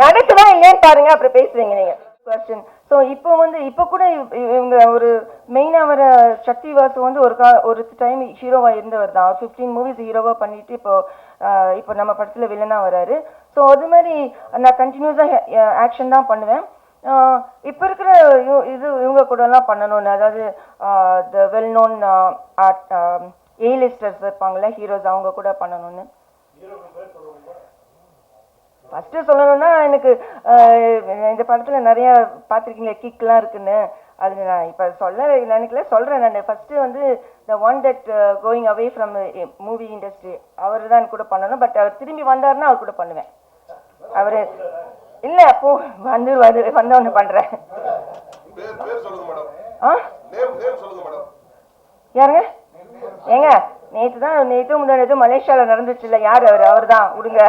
நடக்குதா இல்லையான்னு பாருங்க அப்புறம் பேசுவீங்க நீங்க. கொஸ்டின் ஸோ இப்போ வந்து இப்போ கூட இவ- இவங்க ஒரு மெயினாக வர சக்தி வாசு வந்து ஒரு கா ஒரு டைம் ஹீரோவாக இருந்தவர் தான். ஃபிஃப்டீன் மூவிஸ் ஹீரோவாக பண்ணிட்டு இப்போ இப்போ நம்ம படத்தில் வில்லனாக வராரு. ஸோ அது மாதிரி நான் கண்டினியூஸாக ஆக்ஷன் தான் பண்ணுவேன். இப்போ இருக்கிற இது இவங்க கூடலாம் பண்ணணும்னு அதாவது the well known are A listers இருப்பாங்கள்ல ஹீரோஸ் அவங்க கூட பண்ணணும்னு. ஃபஸ்ட்டு சொல்லணும்னா எனக்கு இந்த படத்தில் நிறைய பார்த்துருக்கீங்க கிக்லாம் இருக்குன்னு. அது நான் இப்போ சொல்ல நினைக்கல சொல்கிறேன் நான். ஃபஸ்ட்டு வந்து the one that going away from movie industry அவர் தான் கூட பண்ணணும் பட் அவர் திரும்பி வந்தாருன்னா அவர் கூட பண்ணுவேன். அவர் இல்லை அப்போ வந்து வந்து வந்தவொன்னு பண்ணுறேன் ஆ? யாருங்க? ஏங்க நேற்று தான் நேற்று முன்னாடி மலேசியாவில் நடந்துச்சுல்ல யார் அவர்? அவர் தான் விடுங்க.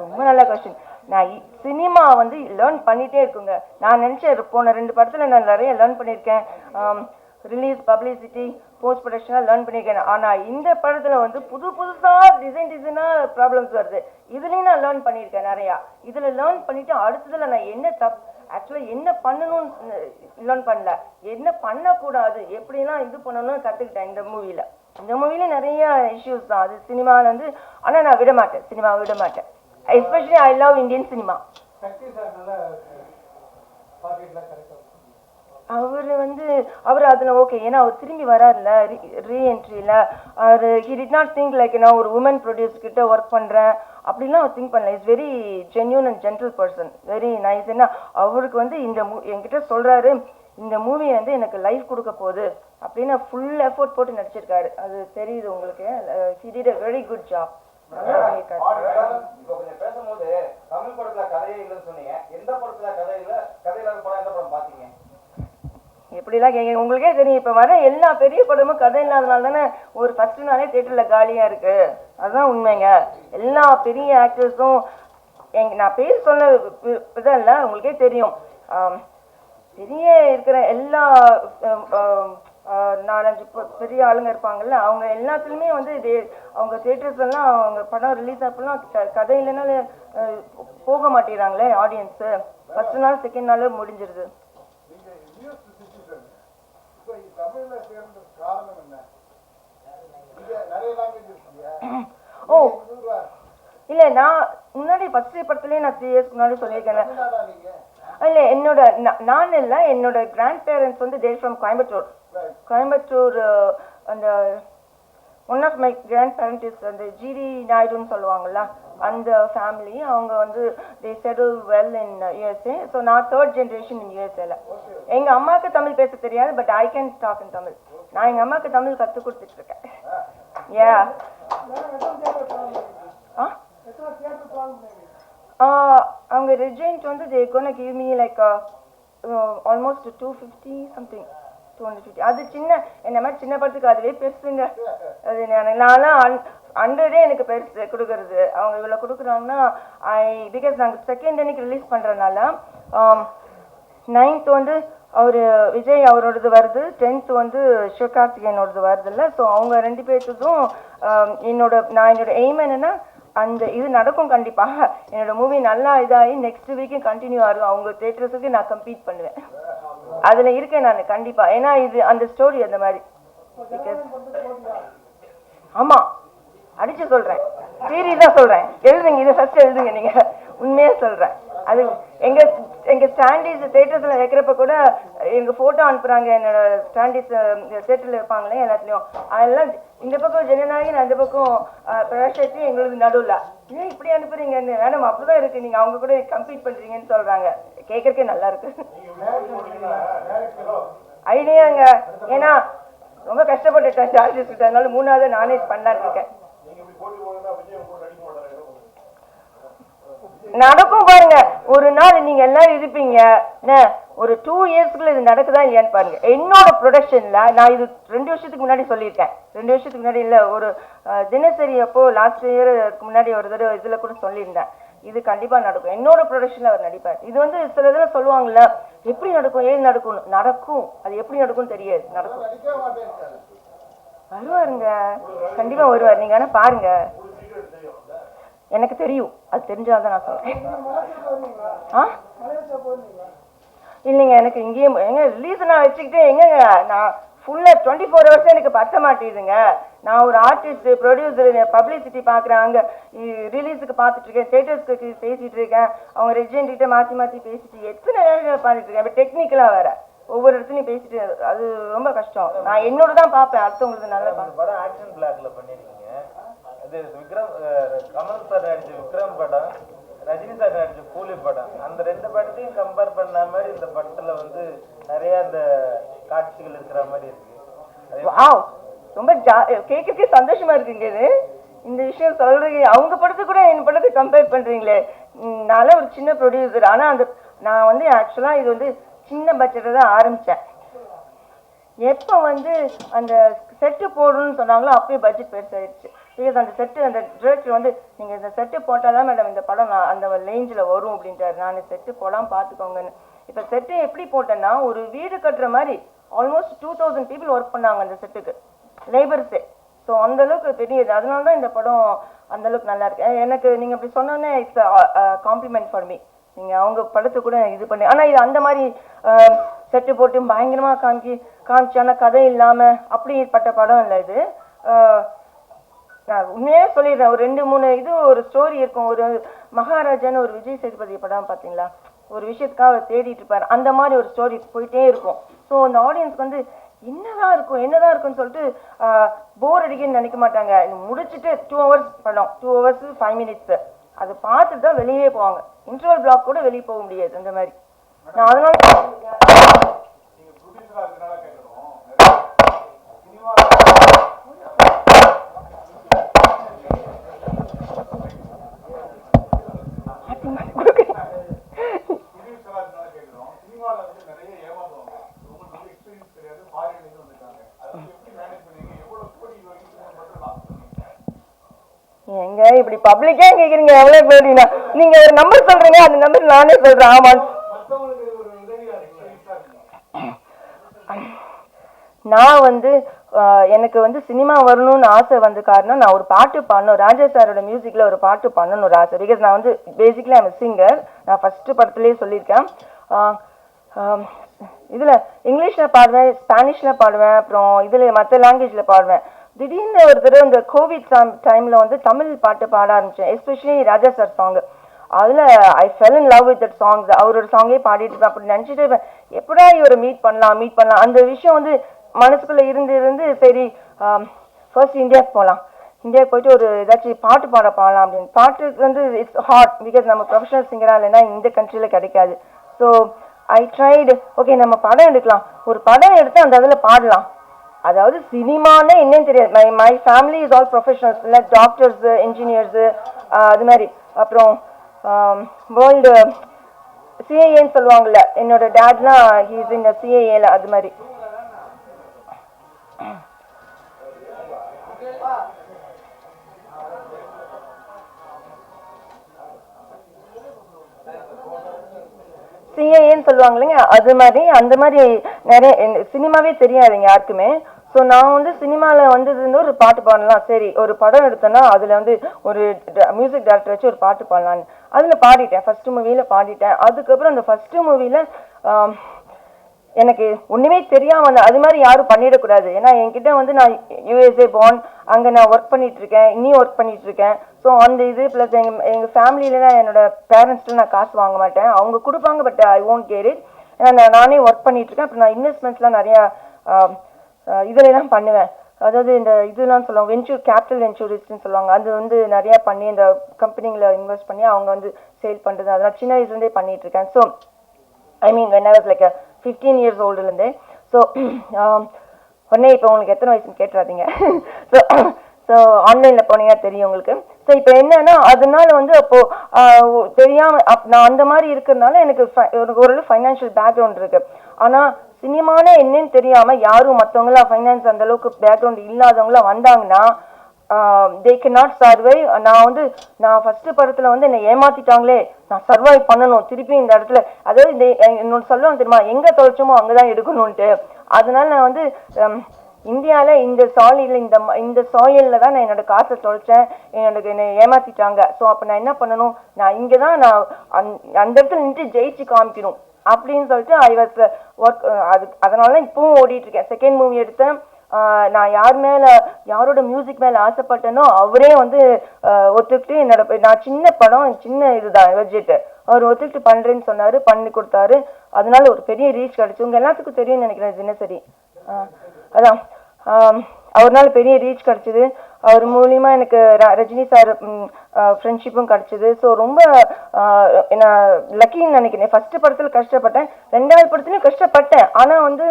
ரொம்ப நல்ல கொஸ்டின் நான் சினிமா வந்து லேர்ன் பண்ணிட்டே இருக்குங்க. நான் நினச்சேன் போன ரெண்டு படத்தில் நான் நிறைய லேர்ன் பண்ணியிருக்கேன். ரிலீஸ் பப்ளிசிட்டி போஸ்ட் ப்ரொடக்ஷனாக லேர்ன் பண்ணியிருக்கேன். ஆனால் இந்த படத்தில் வந்து புது புதுசாக டிசைன் டிசைனாக ப்ராப்ளம்ஸ் வருது. இதுலேயும் நான் லேர்ன் பண்ணியிருக்கேன் நிறையா. இதில் லேர்ன் பண்ணிவிட்டு அடுத்ததில் நான் என்ன தப் ஆக்சுவலாக என்ன பண்ணணும்னு லேர்ன் பண்ணல. என்ன பண்ணக்கூடாது? எப்படிலாம் இது பண்ணணும்னு கற்றுக்கிட்டேன் இந்த மூவியில் இந்த மூவில நிறைய இஷ்யூஸ் தான். அது சினிமாவில் வந்து ஆனால் நான் விட மாட்டேன். சினிமாவை விட மாட்டேன். Especially I love Indian cinema Sakthi sir நல்லா பாக்கெட்லாம் கரெக்டாக அவர் வந்து அவர் அதில் ஓகே ஏன்னா அவர் திரும்பி வராருல ரீஎன்ட்ரியில் அவர் he did not think like நான் ஒரு உமன் ப்ரொடியூஸ் கிட்ட ஒர்க் பண்ணுறேன் அப்படிலாம் அவர் திங்க் பண்ணல. Is very genuine and gentle person very nice ஏன்னா அவருக்கு வந்து இந்த மூ என்கிட்ட சொல்கிறாரு இந்த மூவி வந்து எனக்கு லைஃப் கொடுக்க போகுது. அப்படின்னு ஃபுல் எஃபோர்ட் போட்டு நடிச்சிருக்காரு. அது தெரியுது உங்களுக்கு. He did a very good job பேசும்போது தமிழ் படத்துல கதையே இல்லைன்னு சொன்னீங்க. எந்த படத்துல கதை இல்ல? கதையில படம் எந்த படம் பாத்தீங்க எப்படிலாம் கேட்க உங்களுக்கே தெரியும். இப்போ வர எல்லா பெரிய படமும் கதை இல்லாதனால தானே ஒரு ஃபர்ஸ்ட் நாளே தேட்டரில் காலியாக இருக்கு. அதுதான் உண்மைங்க. எல்லா பெரிய ஆக்டர்ஸும் எங்க நான் பேர் சொன்ன வி- இல்லை உங்களுக்கே தெரியும். பெரிய இருக்கிற எல்லா நாலஞ்சு பெரிய ஆளுங்க இருப்பாங்கல்ல அவங்க எல்லாத்துலேயுமே வந்து இது அவங்க தேட்டர்ஸ் எல்லாம் அவங்க படம் ரிலீஸ் அப்பெல்லாம் கதை இல்லைனாலும் போக மாட்டேங்கிறாங்களே ஆடியன்ஸு ஃபர்ஸ்ட் நாள் செகண்ட் நாள் முடிஞ்சிருது நீங்க யூஎஸ் சிட்டிசன் இப்போ தமிழ்ல சேர்ந்த காரணம் என்ன? இங்க நிறைய லாங்குவேஜ் இருக்கு ஓ. இல்ல நான் முன்னாடி ஃபர்ஸ்ட் படத்துலயே நான் த்ரீ இயர்ஸ் முன்னாடி சொல்லியிருக்கேன். இல்ல என்னோட நான் இல்ல என்னோட கிராண்ட் பேரண்ட்ஸ் வந்து தேர் ஃப்ரம் கோயம்புத்தூர். கோயம்புத்தூர் அந்த one of my grandparent is அந்த ஜிடி நாயுடுன்னு சொல்லுவாங்கல்ல அந்த ஃபேமிலி அவங்க வந்து they settle well in USA so நான் தேர்ட் ஜென்ரேஷன் இன் யூஎஸ்ஏல எங்கள் அம்மாவுக்கு தமிழ் பேச தெரியாது but I can talk in Tamil நான் எங்கள் அம்மாவுக்கு தமிழ் கற்றுக் கொடுத்துட்டு இருக்கேன் ஏ ஆ ஆஹ் uh, அவங்க ரெஜெண்ட் வந்து they gonna give me like almost two fifty something தோணுச்சு ஃபிஃப்டி அது சின்ன என்ன மாதிரி சின்ன படத்துக்கு அதுவே பெருசுங்க. அது நான் நான்லாம் அன் ஹண்ட்ரடே எனக்கு பெருசு கொடுக்கறது. அவங்க இவ்வளோ கொடுக்குறாங்கன்னா ஐ பிகாஸ் நாங்கள் செகண்ட் அன்னைக்கு ரிலீஸ் பண்ணுறதுனால நைன்த் வந்து அவர் விஜய் அவரோடது வருது. டென்த் வந்து சிவகார்த்திகேயனோடது வருது இல்லை ஸோ அவங்க ரெண்டு பேர்த்ததும் um, என்னோட நான் என்னோட எய்ம் என்னன்னா அந்த இது நடக்கும் கண்டிப்பாக என்னோட மூவி நல்லா இதாகி நெக்ஸ்ட் வீக்கும் கண்டினியூ ஆகும். அவங்க தேட்டர்ஸுக்கு நான் கம்ப்ளீட் பண்ணுவேன். அதில் இருக்கேன் நான் கண்டிப்பாக ஏன்னா இது அந்த ஸ்டோரி அந்த மாதிரி. ஆமா. ஆமாம் அடிச்சு சொல்கிறேன் சீரியஸாக சொல்கிறேன் எழுதுங்க இதை ஃபர்ஸ்ட் எழுதுங்க நீங்கள் உண்மையாக சொல்கிறேன் அது எங்கள் எங்கள் ஸ்டாண்டீஸ் தேட்டர்ஸில் வைக்கிறப்ப கூட எங்கள் ஃபோட்டோ அனுப்புகிறாங்க என்னோட ஸ்டாண்டீஸ் தேட்டரில் இருப்பாங்களே எல்லாத்துலேயும். அதெல்லாம் இந்த பக்கம் ஜனநாயகன் அந்த பக்கம் பிரகாஷத்தி எங்களுக்கு நடுவில். ஏன் இப்படி அனுப்புறீங்கன்னு மேடம் அப்படிதான் இருக்கு. நீங்கள் அவங்க கூட கம்ப்ளீட் பண்ணுறீங்கன்னு சொல்கிறாங்க கேட்கறக்கே நல்லா இருக்கு. ஐடியாங்க. ஏன்னா ரொம்ப கஷ்டப்பட்டுட்டேன் சார்ஜஸ் கிட்ட அதனால மூணாவது நானே பண்ணலான்னு இருக்கேன் நீங்க இப்படி போட்டி போனா விஜய் கூட நடிக்க மாட்டாரு என்ன பண்ணுவீங்க? நடக்கும் பாருங்க. ஒரு நாள் நீங்க எல்லாரும் இருப்பீங்க. என்ன? ஒரு டூ இயர்ஸ்க்குள்ள இது நடக்குதா இல்லையான்னு பாருங்க. என்னோட ப்ரொடக்ஷன்ல நான் இது ரெண்டு வருஷத்துக்கு முன்னாடி சொல்லியிருக்கேன். ரெண்டு வருஷத்துக்கு முன்னாடி இல்ல ஒரு தினசரி அப்போ லாஸ்ட் இயர் முன்னாடி ஒரு தடவை இதுல கூட சொல்லியிருந்தேன். இது கண்டிப்பா நடக்கும். என்னோட ப்ரொடக்ஷன்ல அவர் நடிப்பார். இது வந்து சில இதில் சொல்லுவாங்கல்ல எப்படி நடக்கும் ஏது நடக்கும் நடக்கும். அது எப்படி நடக்கும்னு தெரியாது. நடக்கும். வருவாருங்க. கண்டிப்பா வருவார். நீங்க ஆனா பாருங்க. எனக்கு தெரியும். அது தெரிஞ்சாதான் நான் சொல்றேன். மலேசியா போறீங்களா ஆ? இல்லைங்க எனக்கு இங்கேயும் எங்க ரிலீஸ் நான் வச்சுக்கிட்டு எங்கங்க நான் ஃபுல்லா டுவெண்ட்டி ஃபோர் ஹவர்ஸ் எனக்கு பத்த மாட்டேங்குதுங்க நான் ஒரு ஆர்டிஸ்ட் ப்ரொடியூசர் பப்ளிசிட்டி பார்க்குறேன் அங்கே ரிலீஸுக்கு பார்த்துட்டு இருக்கேன் தேட்டர்ஸ்க்கு பேசிட்டு இருக்கேன் அவங்க ரெஜென்ட் கிட்ட மாற்றி மாற்றி பேசிட்டு எத்தனை நேரம் பண்ணிட்டு இருக்கேன் இப்போ டெக்னிக்கலாக வேற. ஒவ்வொரு இடத்துலையும் பேசிட்டு அது ரொம்ப கஷ்டம். நான் என்னோட தான் பார்ப்பேன். அடுத்தவங்களுக்கு நல்லா பார்ப்பேன் விக்ரம் கமல் சார் நடிச்ச விக்ரம் படம் ரஜினி சார் நடிச்ச கூலி படம் அந்த ரெண்டு படத்தையும் கம்பேர் பண்ண மாதிரி இந்த படத்துல வந்து நிறைய அந்த காட்சிகள் இருக்கிற மாதிரி இருக்கு. ரொம்ப ஜா கேட்கறதுக்கே சந்தோஷமா இருக்குங்க இது. இந்த விஷயம் சொல்றீங்க அவங்க படத்தை கூட என் படத்தை கம்பேர் பண்றீங்களே. நான் ஒரு சின்ன ப்ரொடியூசர் ஆனா அந்த நான் வந்து ஆக்சுவலா இது வந்து சின்ன பட்ஜெட்டில் தான் ஆரம்பிச்சேன். எப்போ வந்து அந்த செட்டு போடணும்னு சொன்னாங்களோ அப்பயே பட்ஜெட் பெருசாயிடுச்சு. பிகாஸ் அந்த செட்டு அந்த டிரெக்டர் வந்து நீங்கள் இந்த செட்டு போட்டால் தான் மேடம் இந்த படம் நான் அந்த ரேஞ்சில் வரும் அப்படின்றாரு நான் செட்டு போடாம பார்த்துக்கோங்கன்னு இப்போ செட்டு எப்படி போட்டேன்னா ஒரு வீடு கட்டுற மாதிரி almost two thousand people work பண்ணாங்க அந்த செட்டுக்கு லேபர்ஸே ஸோ அந்தளவுக்கு தெரியுது. அதனால தான் இந்த படம் அந்த அளவுக்கு நல்லா இருக்கு. எனக்கு நீங்கள் இப்படி சொன்னோன்னே இட்ஸ் காம்ப்ளிமெண்ட் ஃபார் மீ நீங்கள் அவங்க படத்தை கூட இது பண்ணி ஆனால் இது அந்த மாதிரி செட்டு போட்டு பயங்கரமாக காமிக்கி காமிச்சு ஆனால் கதை இல்லாமல் அப்படிப்பட்ட படம் இல்லை இது. உண்மையாக சொல்லிடுறேன். ஒரு ரெண்டு மூணு இது ஒரு ஸ்டோரி இருக்கும். ஒரு மகாராஜான்னு ஒரு விஜய் சேதுபதி படம் பார்த்தீங்களா? ஒரு விஷயத்துக்காக அவர் தேடிட்டு இருப்பார். அந்த மாதிரி ஒரு ஸ்டோரி போயிட்டே இருக்கும். ஸோ அந்த ஆடியன்ஸ்க்கு வந்து என்னதான் இருக்கும் என்னதான் இருக்கும்னு சொல்லிட்டு போர் அடிக்கன்னு நினைக்க மாட்டாங்க. முடிச்சுட்டு டூ ஹவர்ஸ் படம். டூ ஹவர்ஸ் ஃபைவ் மினிட்ஸ் அது பார்த்துட்டு தான் வெளியே போவாங்க. இன்டர்வல் பிளாக் கூட வெளியே போக முடியாது. அந்த மாதிரி. நான் அதனால நீங்க ப்ரொடியூசரா இருக்கனால கேட்கணும் சினிமா ப்ரொடியூசரா இருக்கனால கேட்கணும் சினிமால வந்து நிறைய ஏமாத்துவாங்க உங்களுக்கு வந்து எக்ஸ்பீரியன்ஸ் கிடையாது ஃபாரின்ல இருந்து வந்திருக்காங்க அதை வந்து எப்படி மேனேஜ் பண்ணீங்க எவ்வளவு கோடி இது வரைக்கும் சினிமா மட்டும் லாஸ் பண்ணீங்க எங்க இப்படி பப்ளிக்கே கேக்குறீங்க எவ்வளவு கோடினா நீங்க ஒரு நம்பர் சொல்றீங்க அந்த நம்பர் நானே சொல்றேன். ஆமா நான் வந்து எனக்கு வந்து சினிமா வரணும்னு ஆசை வந்து காரணம் நான் ஒரு பாட்டு பாடணும். ராஜா சாரோட மியூசிக்கில் ஒரு பாட்டு பாடணும்னு ஒரு ஆசை. பிகாஸ் நான் வந்து பேசிக்கலி ஐம் சிங்கர் நான் ஃபஸ்ட்டு படத்துலேயே சொல்லியிருக்கேன். இதில் இங்கிலீஷில் பாடுவேன் ஸ்பானிஷில் பாடுவேன் அப்புறம் இதில் மற்ற லாங்குவேஜில் பாடுவேன். திடீர்னு ஒரு தடவை இந்த கோவிட் டைமில் வந்து தமிழ் பாட்டு பாட ஆரம்பிச்சேன். எஸ்பெஷலி ராஜா சார் சாங் அதில் I fell in love with that songs அவரோட சாங்கே பாடிட்டு இருப்பேன். அப்படி நினைச்சிட்டு இருப்பேன். எப்படா இவரை மீட் பண்ணலாம் மீட் பண்ணலாம்? அந்த விஷயம் வந்து மனசுக்குள்ளே இருந்து இருந்து சரி ஃபர்ஸ்ட் இந்தியாவுக்கு போகலாம் இந்தியாவுக்கு போயிட்டு ஒரு ஏதாச்சும் பாட்டு பாட பாடலாம் அப்படின்னு. பாட்டுக்கு வந்து இட்ஸ் ஹாட் பிகாஸ் நம்ம ப்ரொஃபஷனல் சிங்கராக இல்லைன்னா இந்த கண்ட்ரியில் கிடைக்காது. ஸோ ஐ ட்ரைடு ஓகே நம்ம படம் எடுக்கலாம். ஒரு படம் எடுத்து அந்த இதில் பாடலாம். அதாவது சினிமானே என்னன்னு தெரியாது. My my family is all professionals இல்லை டாக்டர்ஸ் இன்ஜினியர்ஸு அது மாதிரி. அப்புறம் வேர்ல்டு சிஏஏன்னு சொல்லுவாங்கல்ல என்னோட டேட்லாம் ஹீஸ் இந்த சிஏஏல அது மாதிரி. சிஏஏன்னு சொல்லுவாங்க இல்லைங்க அது மாதிரி அந்த மாதிரி நிறைய சினிமாவே தெரியாதுங்க யாருக்குமே. ஸோ நான் வந்து சினிமாவில் வந்ததுன்னு ஒரு பாட்டு பாடலாம். சரி ஒரு படம் எடுத்தேன்னா அதில் வந்து ஒரு மியூசிக் டேரக்டர் வச்சு ஒரு பாட்டு பாடலான்னு அதில் பாடிட்டேன். ஃபஸ்ட்டு மூவியில் பாடிட்டேன். அதுக்கப்புறம் அந்த ஃபஸ்ட்டு மூவியில் எனக்கு ஒன்றுமே தெரியாமல் அந்த அது மாதிரி யாரும் பண்ணிடக்கூடாது. ஏன்னா என்கிட்ட வந்து நான் யூஎஸ்ஏ born அங்கே நான் ஒர்க் பண்ணிகிட்ருக்கேன் இருக்கேன் இன்னும் ஒர்க் பண்ணிகிட்ருக்கேன் ஸோ அந்த இது ப்ளஸ் எங்கள் எங்கள் ஃபேமிலியில் நான் என்னோட பேரண்ட்ஸ்ட்டு நான் காசு வாங்க மாட்டேன். அவங்க கொடுப்பாங்க but I won't care it ஏன்னா நான் நானே ஒர்க் பண்ணிகிட்ருக்கேன் இருக்கேன் அப்புறம் நான் இன்வெஸ்ட்மெண்ட்ஸ்லாம் நிறையா இதெல்லாம் பண்ணுவேன். அதாவது இந்த இதெல்லாம் சொல்லுவாங்க வெஞ்சூர் கேபிட்டல் வெஞ்சூரிஸ்ட்னு சொல்லுவாங்க. அது வந்து நிறைய பண்ணி இந்த கம்பெனிங்களை இன்வெஸ்ட் பண்ணி அவங்க வந்து சேல் பண்ணுறது அதெல்லாம் சின்ன வயசுலேருந்தே பண்ணிட்டு இருக்கேன் so I mean when was like fifteen years ஓல்டுலேருந்தே so உடனே இப்போ உங்களுக்கு எத்தனை வயசுன்னு கேட்டுறாதீங்க. ஸோ ஸோ ஆன்லைனில் போனீங்க தெரியும் உங்களுக்கு. ஸோ இப்போ என்னன்னா அதனால வந்து அப்போது தெரியாமல் அப் நான் அந்த மாதிரி இருக்கிறதுனால எனக்கு fi- ஒரு ஓரளவு ஃபைனான்ஷியல் பேக்ரவுண்ட் இருக்குது ஆனால் சினிமானா என்னன்னு தெரியாமல் யாரும் மற்றவங்களாம் ஃபைனான்ஸ் அந்த அளவுக்கு பேக்ரவுண்ட் இல்லாதவங்களாம் வந்தாங்கன்னா தே கே நாட் சர்வை நான் வந்து நான் ஃபர்ஸ்ட் படத்துல வந்து என்னை ஏமாத்திட்டாங்களே. நான் சர்வை பண்ணணும். திருப்பி இந்த இடத்துல அதாவது இந்த என்னோட சொல்லுவாங்க தெரியுமா? எங்க தொலைச்சோமோ அங்கதான் எடுக்கணும்ட்டு அதனால நான் வந்து இந்தியாவில் இந்த சாலியில் இந்த ம- இந்த சாயலில் தான் நான் என்னோட காசை தொலைச்சேன். என்னோட என்னை ஏமாற்றிட்டாங்க ஸோ அப்போ நான் என்ன பண்ணணும்? நான் இங்கே தான் நான் அந் அந்த இடத்துல நின்று ஜெயிச்சு காமிக்கணும். அப்படின்னு சொல்லிட்டு ஐ வாஸ் ஒர்க் அது அதனால தான் இப்பவும் ஓடிட்டு இருக்கேன் செகண்ட் மூவி எடுத்தேன். ஆஹ் நான் யார் மேல யாரோட மியூசிக் மேல ஆசைப்பட்டேனோ அவரே வந்து ஆஹ் ஒத்துக்கிட்டு என்னோட நான் சின்ன படம் சின்ன இதுதான் பட்ஜெட்டு அவர் ஒத்துக்கிட்டு பண்றேன்னு சொன்னாரு பண்ணி கொடுத்தாரு. அதனால ஒரு பெரிய ரீச் கிடைச்சு. உங்க எல்லாத்துக்கும் தெரியும்னு நினைக்கிறேன் தினசரி. ஆஹ் அதான். அவர்னால பெரிய ரீச் கிடைச்சது. அவர் மூலியமா எனக்கு ர- ரஜினி சார் ஃப்ரெண்ட்ஷிப்பும் கிடைச்சது. ஸோ ரொம்ப நான் லக்கின்னு நினைக்கிறேன். ஃபர்ஸ்ட் படத்தில் கஷ்டப்பட்டேன். ரெண்டாவது படத்துலையும் கஷ்டப்பட்டேன். ஆனால் வந்து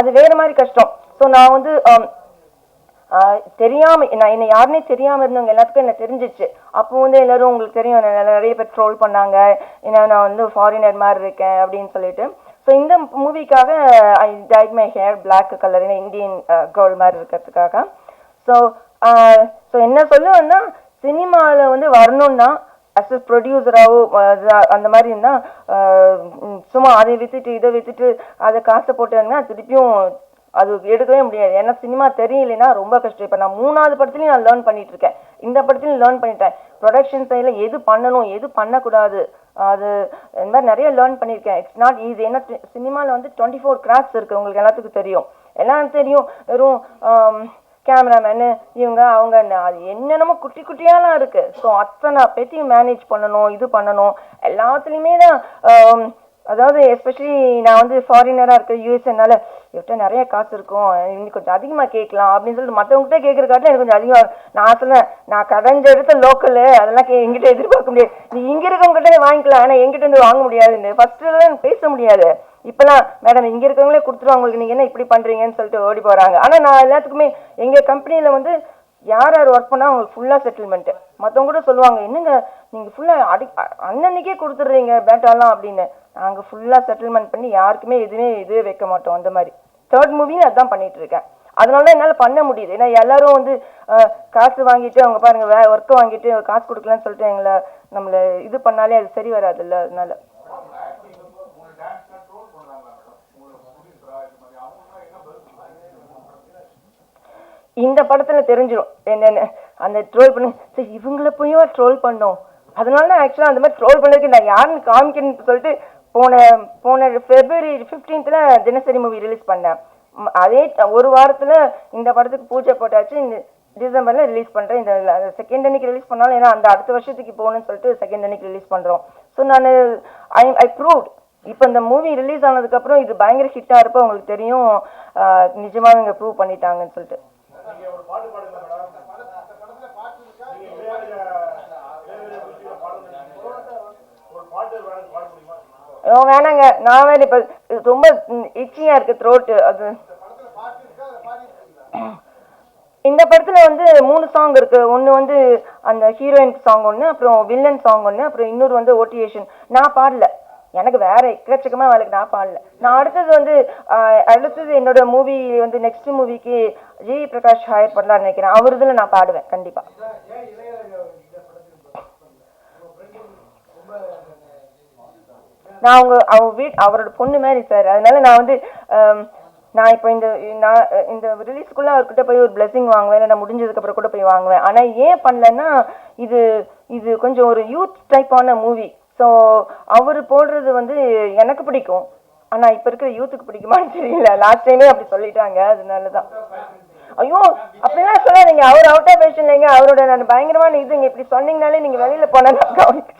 அது வேற மாதிரி கஷ்டம். ஸோ நான் வந்து தெரியாம நான் என்ன யாருன்னே தெரியாம இருந்தவங்க எல்லாத்துக்கும் என்ன தெரிஞ்சிச்சு. அப்போ வந்து எல்லாரும் உங்களுக்கு தெரியும். என்னை நிறைய பேர் ட்ரோல் பண்ணாங்க. ஏன்னா நான் வந்து ஃபாரினர் மாதிரி இருக்கேன் அப்படின்னு சொல்லிட்டு. ஸோ இந்த மூவிக்காக I dyed my hair black colour Indian girl மாதிரி இருக்கிறதுக்காக. ஸோ ஸோ என்ன சொல்லுவேன்னா சினிமாவில் வந்து வரணும்னா அஸ் அ ப்ரொடியூசராகவோ அந்த மாதிரி இருந்தால் சும்மா அதை வித்துட்டு இதை வித்துட்டு அதை காசை போட்டாங்கன்னா திருப்பியும் அது எடுக்கவே முடியாது. ஏன்னா சினிமா தெரியலைன்னா ரொம்ப கஷ்டம். இப்போ நான் மூணாவது படத்துலையும் நான் லேர்ன் பண்ணிட்டு இருக்கேன் இந்த படத்துலையும் லேர்ன் பண்ணிட்டேன். ப்ரொடக்ஷன் சைடில் எது பண்ணணும் எது பண்ணக்கூடாது அது இந்த மாதிரி நிறைய லேர்ன் பண்ணியிருக்கேன். இட்ஸ் நாட் ஈஸி ஏன்னா சினிமாவில் வந்து டுவெண்ட்டி ஃபோர் கிராஃப்ட்ஸ் இருக்குது உங்களுக்கு எல்லாத்துக்கும் தெரியும். எல்லாம் தெரியும். வெறும் கேமராமேனு இவங்க அவங்க அது என்னென்னமோ குட்டி குட்டியாலாம் இருக்கு. ஸோ அத்தனை பேத்தையும் மேனேஜ் பண்ணணும் இது பண்ணணும். எல்லாத்துலேயுமே தான் அதாவது எஸ்பெஷலி நான் வந்து ஃபாரினராக இருக்க யூஎஸ்என்னால இவர்கிட்ட நிறைய காசு இருக்கும். இன்னும் கொஞ்சம் அதிகமாக கேட்கலாம் அப்படின்னு சொல்லிட்டு மற்றவங்ககிட்ட கேட்குற காட்டில் எனக்கு கொஞ்சம் அதிகமாக நான் சொன்னேன் நான் கடைஞ்ச எடுத்த லோக்கலு அதெல்லாம் கே எங்கிட்ட எதிர்பார்க்க முடியாது. நீ இங்கே இருக்கவங்ககிட்ட வாங்கிக்கலாம் ஆனால் எங்கிட்ட இருந்து வாங்க முடியாதுன்னு. ஃபஸ்ட்டுலாம் பேச முடியாது. இப்பெல்லாம் மேடம் இங்க இருக்கவங்களே கொடுத்துருவாங்க உங்களுக்கு. நீங்க என்ன இப்படி பண்றீங்கன்னு சொல்லிட்டு ஓடி போறாங்க. ஆனா நான் எல்லாத்துக்குமே எங்க கம்பெனியில் வந்து யார் யார் ஒர்க் பண்ணா அவங்களுக்கு ஃபுல்லா செட்டில்மெண்ட் மத்தவங்க கூட சொல்லுவாங்க என்னங்க நீங்க ஃபுல்லா அடி அன்னன்னைக்கே கொடுத்துடுறீங்க பேட்டாலாம் அப்படின்னு. நாங்க ஃபுல்லா செட்டில்மெண்ட் பண்ணி யாருக்குமே எதுவுமே இதுவே வைக்க மாட்டோம் அந்த மாதிரி. தேர்ட் மூவியும் அதான் பண்ணிட்டு இருக்கேன். அதனால தான் என்னால் பண்ண முடியுது. ஏன்னா எல்லாரும் வந்து காசு வாங்கிட்டு அவங்க பாருங்க வே ஒர்க்கை வாங்கிட்டு காசு கொடுக்கலன்னு சொல்லிட்டு எங்களை நம்மளை இது பண்ணாலே அது சரி வராதுல்ல அதனால. இந்த படத்துல தெரிஞ்சிடும் என்னென்ன. அந்த ட்ரோல் பண்ணி சரி இவங்கள போயும் ட்ரோல் பண்ணோம்? அதனால தான் ஆக்சுவலாக அந்த மாதிரி ட்ரோல் பண்ணதுக்கு நான் யாருன்னு காமிக்கணும்னு சொல்லிட்டு போன போன ஃபெப்ரவரி ஃபிஃப்டீன்த்தில் தினசரி மூவி ரிலீஸ் பண்ணேன். அதே ஒரு வாரத்தில் இந்த படத்துக்கு பூஜை போட்டாச்சு இந்த டிசம்பரில் ரிலீஸ் பண்ணுறேன் இந்த செகண்ட் அன்னைக்கு ரிலீஸ் பண்ணாலும் ஏன்னா அந்த அடுத்த வருஷத்துக்கு போகணும்னு சொல்லிட்டு செகண்ட் அன்னைக்கு ரிலீஸ் பண்ணுறோம் ஸோ நான் ஐ ஐ ப்ரூவ்ட் இப்போ இந்த மூவி ரிலீஸ் ஆனதுக்கப்புறம் இது பயங்கர ஹிட்டாக இருப்ப உங்களுக்கு தெரியும். நிஜமாக இங்கே ப்ரூவ் பண்ணிட்டாங்கன்னு சொல்லிட்டு. நீங்க ஒரு பாட்டு பாடுங்க மேடம். நீங்க இளையராஜா இளையராஜா குறிச்சியில பாடுங்க ஒரு பாட்டு வேணும் பாட முடியுமா? ஐயோ வேணாங்க. நான் வேற இப்ப ரொம்ப இச்சியா இருக்கு த்ரோட்டு அது. இந்த படத்துல வந்து மூணு சாங் இருக்கு. ஒன்னு வந்து அந்த ஹீரோயின் சாங் ஒன்னு அப்புறம் வில்லன் சாங் ஒன்னு அப்புறம் இன்னொரு வந்து ஓட்டியேஷன் நான் பாடல. எனக்கு வேற எக்கச்சக்கமா வேலைக்கு நான் பாடல. நான் அடுத்தது வந்து அடுத்தது என்னோட மூவி வந்து நெக்ஸ்ட் மூவிக்கு ஜி பிரகாஷ் ஹாயர் பண்ணலாம்னு நினைக்கிறேன். அவர் இதில் நான் பாடுவேன் கண்டிப்பா. நான் அவங்க அவங்க வீட் அவரோட பொண்ணு மாதிரி சார் அதனால நான் வந்து நான் இப்போ இந்த நான் இந்த ரிலீஸ்க்குள்ளே அவர்கிட்ட போய் ஒரு பிளெஸிங் வாங்குவேன். இல்லை நான் முடிஞ்சதுக்கப்புறம் கூட போய் வாங்குவேன். ஆனால் ஏன் பண்ணலன்னா இது இது கொஞ்சம் ஒரு யூத் டைப்பான மூவி ஸோ அவர் போடுறது வந்து எனக்கு பிடிக்கும். ஆனா இப்போ இருக்கிற யூத்துக்கு பிடிக்குமான்னு தெரியல. லாஸ்ட் டைமே அப்படி சொல்லிட்டாங்க. அதனால தான் ஐயோ அப்படிலாம் சொல்லாதீங்க அவர் அவுட்டா ஆஃப் இல்லைங்க. அவரோட நான் பயங்கரமான இதுங்க இப்படி சொன்னீங்கனாலே நீங்க வெளியில போனா கவனிக்க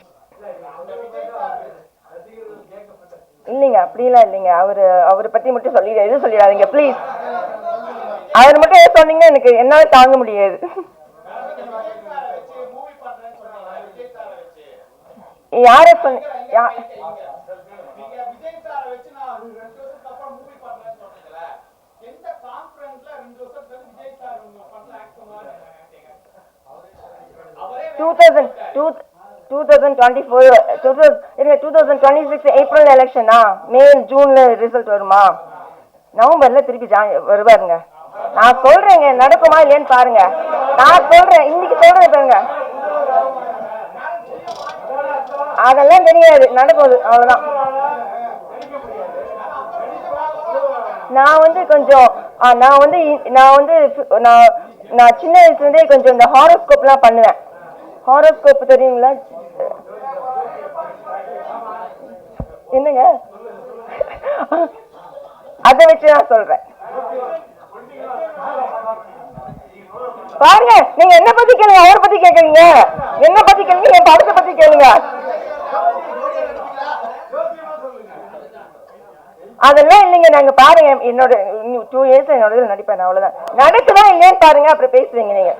இல்லைங்க அப்படிலாம் இல்லைங்க. அவரு அவரை பத்தி மட்டும் சொல்லி எதுவும் சொல்லிடாதீங்க ப்ளீஸ் அவர் மட்டும் எது சொன்னீங்கன்னா எனக்கு என்னால தாங்க முடியாது. யார சொன்ன யா- நீங்க விஜய் சாரை வச்சு நான் ரெண்டு வருஷத்துக்கு அப்புறம் மூவி பண்றேன்னு சொன்னீங்கல்ல எந்த கான்ஃபரன்ஸ்ல ரெண்டு வருஷத்துக்கு வந்து விஜய் சார் உங்க படத்துல ஆக்ட் பண்ணுவாரு அவரே two thousand two two thousand twenty four two thousand two thousand twenty six April எலெக்ஷனா May ஜூன்ல ரிசல்ட் வருமா? நவம்பரில் திருப்பி ஜா வருவாருங்க. நான் சொல்கிறேங்க நடக்குமா இல்லையான்னு பாருங்க. நான் சொல்கிறேன் இன்னைக்கு சொல்கிறேன் பாருங்க. அதெல்லாம் தெரியாது நடக்குது அவ்வளோதான் நான் வந்து கொஞ்சம் நான் வந்து இ- நான் வந்து நான் நான் சின்ன வயசுலேருந்தே கொஞ்சம் இந்த ஹாரோஸ்கோப்லாம் பண்ணுவேன். ஹாரோஸ்கோப் தெரியுங்களா என்னங்க? அதை வச்சு நான் சொல்றேன். பாருங்க நீங்க என்ன பத்தி கேளுங்க அவரை பத்தி கேக்குறீங்க என்ன பத்தி கேளுங்க என் படத்தை பத்தி கேளுங்க. அதெல்லாம் இல்லைங்க நாங்க பாருங்க என்னோட டூ இயர்ஸ் என்னோட நடிப்பேன் அவ்வளவுதான். நடக்குதா ஏன் பாருங்க அப்புறம் பேசுவீங்க நீங்க.